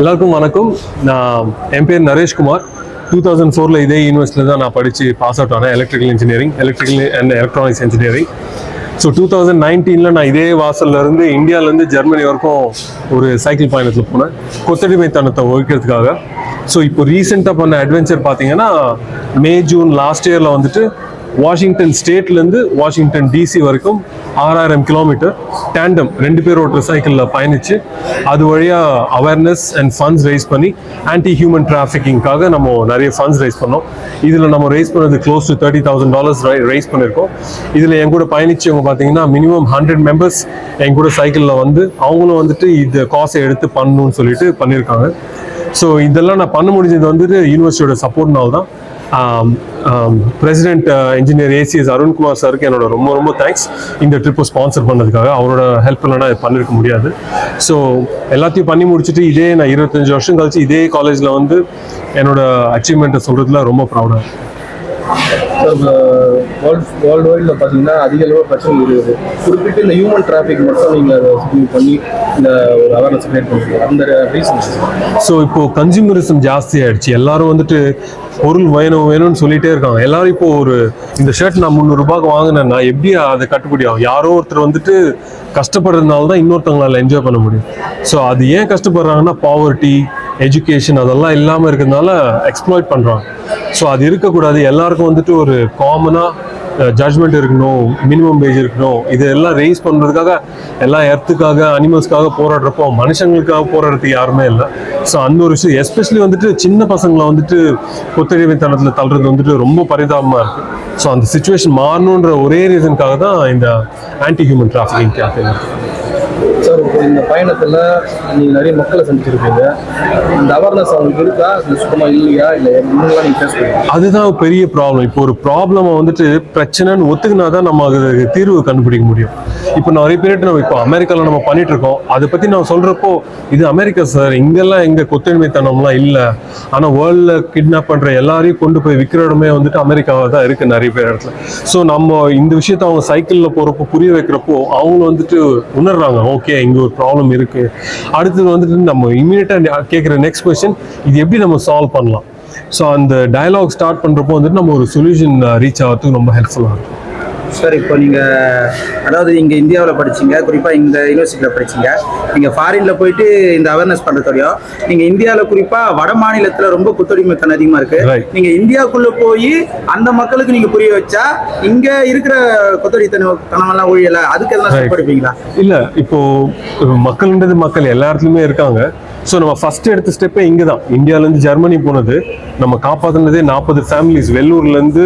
எல்லாருக்கும் வணக்கம். நான் என் பேர் நரேஷ்குமார். டூ தௌசண்ட் ஃபோரில் இதே யூனிவர்சிட்டியில் தான் நான் படித்து பாஸ் அவுட் ஆனேன் electrical engineering electrical and electronics engineering so two thousand நைன்டீனில் நான் இதே வாசல்ல இருந்து இந்தியாவிலேருந்து ஜெர்மனி வரைக்கும் ஒரு சைக்கிள் பயணத்தில் போனேன். கொத்தடிமைத்தனத்தை ஒழிக்கிறதுக்காக ஸோ இப்போ ரீசெண்டாக பண்ண அட்வென்ச்சர் பார்த்தீங்கன்னா மே ஜூன் லாஸ்ட் இயரில் வந்துட்டு வாஷிங்டன் ஸ்டேட்லேருந்து வாஷிங்டன் டிசி வரைக்கும் ஆறாயிரம் கிலோமீட்டர் டேண்டம் ரெண்டு பேர் ஓட்டுற சைக்கிளில் பயணித்து அது வழியாக அவேர்னஸ் அண்ட் ஃபண்ட்ஸ் ரைஸ் பண்ணி ஆன்டி ஹியூமன் டிராஃபிக்கிங்காக நம்ம நிறைய ஃபண்ட்ஸ் ரைஸ் பண்ணோம். இதில் நம்ம ரைஸ் பண்ணது close to thirty thousand dollars raise பண்ணியிருக்கோம் இதில் என் கூட பயணிச்சவங்க பார்த்தீங்கன்னா மினிமம் ஹண்ட்ரட் மெம்பர்ஸ் என் கூட சைக்கிளில் வந்து அவங்களும் வந்துட்டு இது காசை எடுத்து பண்ணணும்னு சொல்லிட்டு பண்ணியிருக்காங்க ஸோ இதெல்லாம் நான் பண்ண முடிஞ்சது வந்துட்டு யூனிவர்சிட்டியோட சப்போர்ட்னால தான் பிரசிடென்ட் இன்ஜினியர் ஏசிஎஸ் அருண்குமார் சாருக்கு என்னோட ரொம்ப ரொம்ப தேங்க்ஸ் இந்த ட்ரிப்பை ஸ்பான்சர் பண்ணதுக்காக அவரோட ஹெல்ப் இல்லைனா இது பண்ணிருக்க முடியாது. ஸோ எல்லாத்தையும் பண்ணி முடிச்சுட்டு இதே நான் இருபத்தஞ்சு வருஷம் கழிச்சு இதே காலேஜில் வந்து என்னோட அச்சீவ்மெண்ட்டை சொல்கிறதுல ரொம்ப ப்ரௌடாக வேர்ல்ட் வேர்ல்டு வைடில் பார்த்தீங்கன்னா அதிக அளவு பிரச்சனை இருக்குது. குறிப்பிட்டு இந்த ஹியூமன் டிராஃபிக் மட்டும் நீங்கள் அதை பண்ணி இந்த ஒரு அவேர்னஸ் கிரியேட் பண்ணுறீங்க அந்த ரீசன் ஸோ இப்போ கன்சியூமரிசம் ஜாஸ்தி ஆயிடுச்சு. எல்லாரும் வந்துட்டு பொருள் வேணும் வேணும்னு சொல்லிட்டே இருக்காங்க. எல்லாரும் இப்போ ஒரு இந்த ஷர்ட் நான் முந்நூறு வாங்கினேன் வாங்கினேன்னா எப்படி அதை கட்டுப்படி ஆகும்? யாரோ ஒருத்தர் வந்துட்டு கஷ்டப்படுறதுனால தான் இன்னொருத்தவங்களால என்ஜாய் பண்ண முடியும். ஸோ அது ஏன் கஷ்டப்படுறாங்கன்னா பாவர்ட்டி எஜுகேஷன் அதெல்லாம் இல்லாமல் இருக்கிறதுனால எக்ஸ்ப்ளாய்ட் பண்ணுறாங்க ஸோ அது இருக்கக்கூடாது. எல்லாருக்கும் வந்துட்டு ஒரு காமனாக ஜட்ஜ்மெண்ட் இருக்கணும் மினிமம் பேஜ் இருக்கணும் இது எல்லாம் ரைஸ் பண்ணுறதுக்காக எல்லாம் எர்த்துக்காக அனிமல்ஸ்க்காக போராடுறப்போ மனுஷங்களுக்காக போராடுறதுக்கு யாருமே இல்லை. ஸோ அந்த ஒரு விஷயம் எஸ்பெஷலி வந்துட்டு சின்ன பசங்களை வந்துட்டு கொத்தடிமைத்தனத்தில் தள்ளுறது வந்துட்டு ரொம்ப பரிதாபமாக இருக்குது ஸோ அந்த சுச்சுவேஷன் மாறணுன்ற ஒரே ரீசனுக்காக தான் இந்த ஆன்டி ஹியூமன் டிராஃபிக்கிங் கேஃபே இருக்குது பயணத்தில் நீங்கள் நிறைய மக்களை சந்திச்சிருக்கீங்க. இந்த அவேர்னஸ் அவங்களுக்கு இருக்கா? அது சுத்தமாக இல்லையா? இல்லை முன்னெல்லாம் நீங்கள் ஃபேஸ் அதுதான் பெரிய ப்ராப்ளம் இப்போ ஒரு ப்ராப்ளமை வந்துட்டு பிரச்சனைன்னு ஒத்துக்கினா தான் நம்ம அதுக்கு தீர்வு கண்டுபிடிக்க முடியும். இப்போ நிறைய பேர்ட்டு நம்ம இப்போ அமெரிக்காவில் நம்ம பண்ணிட்டு இருக்கோம். அதை பற்றி நான் சொல்கிறப்போ இது அமெரிக்கா சார் இங்கெல்லாம் எங்கள் கொத்தடிமைத்தனம்லாம் இல்லை. ஆனால் வேர்ல்டில் கிட்னாப் பண்ணுற எல்லாரையும் கொண்டு போய் விற்கிற இடமே வந்துட்டு அமெரிக்காவாக தான் இருக்குது நிறைய பேர் இடத்துல. ஸோ நம்ம இந்த விஷயத்த அவங்க சைக்கிளில் போகிறப்போ புரிய வைக்கிறப்போ அவங்க வந்துட்டு உணர்றாங்க. ஓகே இங்கே ஒரு ப்ராப்ளம் இருக்குது அடுத்தது வந்துட்டு நம்ம இமீடியட்டாக கேட்குற நெக்ஸ்ட் கொஸ்டின் இது எப்படி நம்ம சால்வ் பண்ணலாம்? ஸோ அந்த டயலாக் ஸ்டார்ட் பண்ணுறப்போ வந்துட்டு நம்ம ஒரு சொல்யூஷன் ரீச் ஆகிறதுக்கு ரொம்ப ஹெல்ப்ஃபுல்லாக இருக்கும். சார் இப்போ நீங்கள் அதாவது இங்கே இந்தியாவில் படிச்சீங்க குறிப்பாக இந்த யூனிவர்சிட்டியில் படிச்சீங்க. நீங்கள் ஃபாரினில் போயிட்டு இந்த அவேர்னஸ் பண்ணுறதோடையும் நீங்கள் இந்தியாவில் குறிப்பாக வட மாநிலத்தில் ரொம்ப குத்தடிமைத்தனம் அதிகமாக. இருக்குது நீங்கள் இந்தியாவுக்குள்ளே போய் அந்த மக்களுக்கு நீங்கள் புரிய வச்சா இங்கே இருக்கிற குத்தடித்தனம் தனமெல்லாம் ஒழியலை அதுக்கு எல்லாம் எடுப்பீங்களா? இல்ல இப்போ மக்கள்ன்றது மக்கள் எல்லா இடத்துலயுமே இருக்காங்க. ஸோ நம்ம ஃபர்ஸ்ட் எடுத்த ஸ்டெப்பே இங்கே தான் இந்தியாவிலேருந்து ஜெர்மனி போனது. நம்ம காப்பாற்றினதே நாற்பது ஃபேமிலிஸ் வெள்ளூர்லேருந்து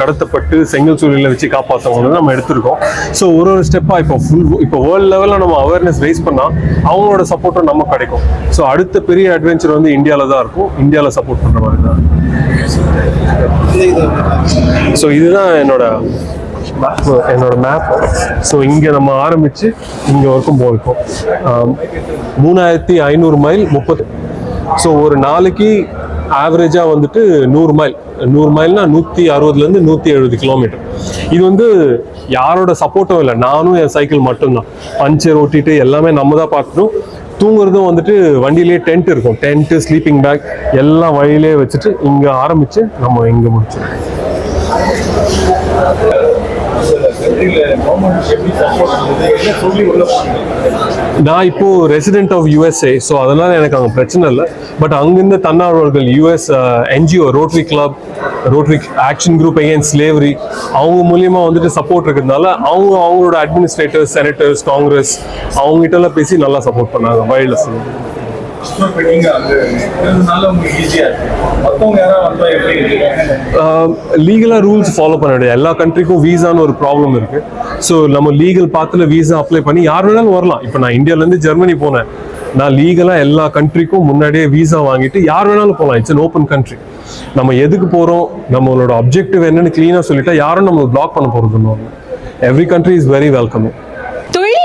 கடத்தப்பட்டு செங்கல் சூழலில் வச்சு காப்பாற்றவங்க நம்ம எடுத்திருக்கோம். ஸோ ஒரு ஒரு ஸ்டெப்பாக இப்போ ஃபுல் இப்போ வேர்ல்டு லெவலில் நம்ம அவேர்னஸ் ரைஸ் பண்ணால் அவங்களோட சப்போர்ட்டும் நம்ம கிடைக்கும். ஸோ அடுத்த பெரிய அட்வென்ச்சர் வந்து இந்தியாவில் தான் இருக்கும். இந்தியாவில் சப்போர்ட் பண்ணுற மாதிரி தான் ஸோ இதுதான் என்னோட என்னோட மேப் ஸோ இங்கே நம்ம ஆரம்பித்து இங்கே வரைக்கும் போயிருக்கோம். மூணாயிரத்தி ஐநூறு மைல் முப்பது. ஸோ ஒரு நாளைக்கு ஆவரேஜாக வந்துட்டு நூறு மைல். நூறு மைல்னா நூற்றி அறுபதுலேருந்து நூற்றி எழுபது கிலோமீட்டர் இது வந்து யாரோட சப்போர்ட்டும் இல்லை நானும் என் சைக்கிள் மட்டும்தான். பஞ்சர் ஓட்டிட்டு எல்லாமே நம்ம தான் பார்க்கணும் தூங்குறதும் வந்துட்டு வண்டியிலே டென்ட் இருக்கும். டென்ட்டு ஸ்லீப்பிங் பேக் எல்லாம் வழியிலே வச்சுட்டு இங்கே ஆரம்பித்து நம்ம இங்கே முடிச்சோம் நான் இப்போ ரெசிடென்ட் ஆஃப் யூஎஸ்ஏ ஸோ அதனால எனக்கு அங்கே பிரச்சனை இல்லை. பட் அங்கிருந்த தன்னார்வலர்கள் US NGO Rotary club Rotary action group against slavery அவங்க மூலியமா வந்துட்டு சப்போர்ட் இருக்கிறதுனால அவங்க அவங்களோட அட்மினிஸ்ட்ரேட்டர்ஸ் செனட்டர்ஸ் காங்கிரஸ் அவங்ககிட்ட எல்லாம் பேசி நல்லா சப்போர்ட் பண்ணாங்க வைல்ட்லஸ் லீகலாக ரூல்ஸ் ஃபாலோ பண்ண வேண்டியது. எல்லா கண்ட்ரிக்கும் வீசான்னு ஒரு ப்ராப்ளம் இருக்கு. ஸோ நம்ம லீகல் பாத்தில் வீசா அப்ளை பண்ணி யார் வேணாலும் வரலாம். இப்போ நான் இந்தியாவிலேருந்து ஜெர்மனி போனேன். நான் லீகலாக எல்லா கண்ட்ரிக்கும் முன்னாடியே வீசா வாங்கிட்டு யார் வேணாலும் போகலாம் இட்ஸ் அன் ஓப்பன் கண்ட்ரி நம்ம எதுக்கு போகிறோம் நம்மளோட அப்ஜெக்டிவ் என்னன்னு க்ளீனாக சொல்லிட்டா யாரும் நம்மளை பிளாக் பண்ண போகிறது every country is very welcoming